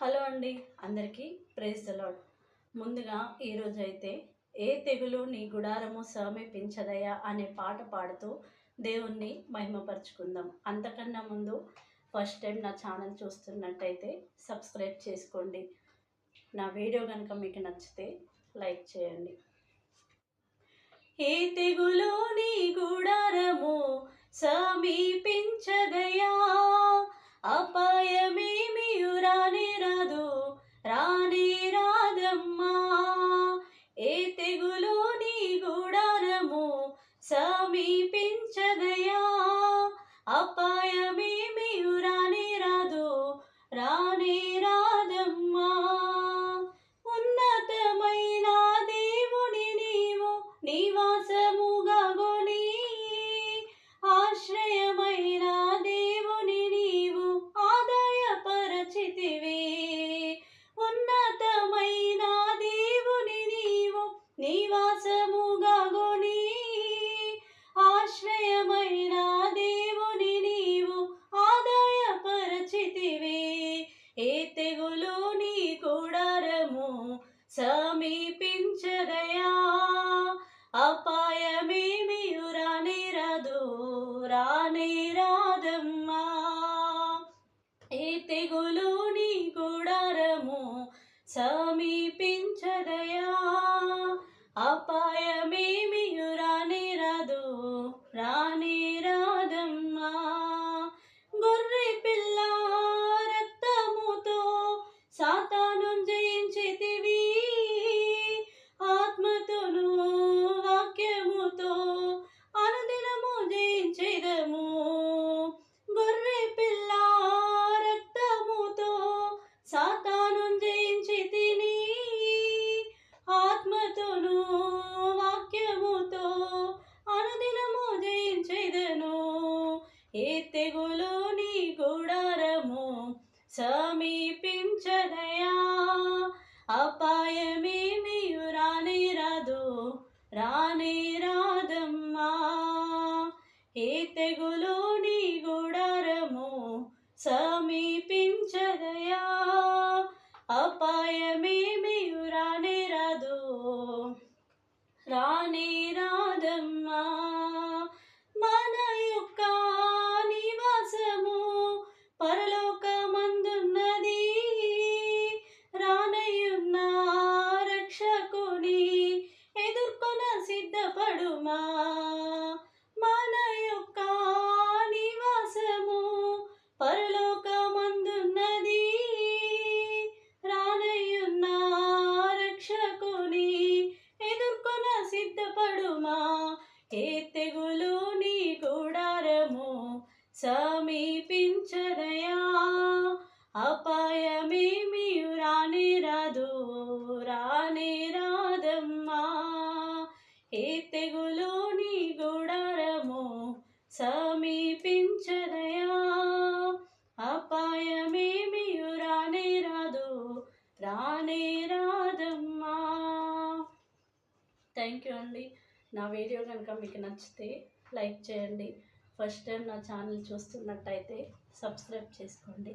Hello అండి అందరికీ praise the lord ముందుగా ఈరోజు అయితే ఏ తెగులు నీ గుడారము సమీపించదయా అనే పాట పాడుతూ దేవుణ్ణి మహిమపరుచుకుందాం. అంతకన్నా ముందు ఫస్ట్ టైం నా ఛానల్ చూస్తున్నట్టయితే సబ్స్క్రైబ్ చేసుకోండి. నా వీడియో కనుక మీకు నచ్చితే లైక్ చేయండి. ఏ తెగులు నీ గుడారము సమీపి సమీపించగయా అపాయమేమి రాని రాదు ఏ తెగులు నీ గుడారము సమీపించదయా. అపాయమేమి समीपिञ्चदया अपाय థ్యాంక్ యూ అండి. నా వీడియో కనుక మీకు నచ్చితే లైక్ చేయండి. ఫస్ట్ టైం నా ఛానల్ చూస్తున్నట్టయితే సబ్స్క్రైబ్ చేసుకోండి.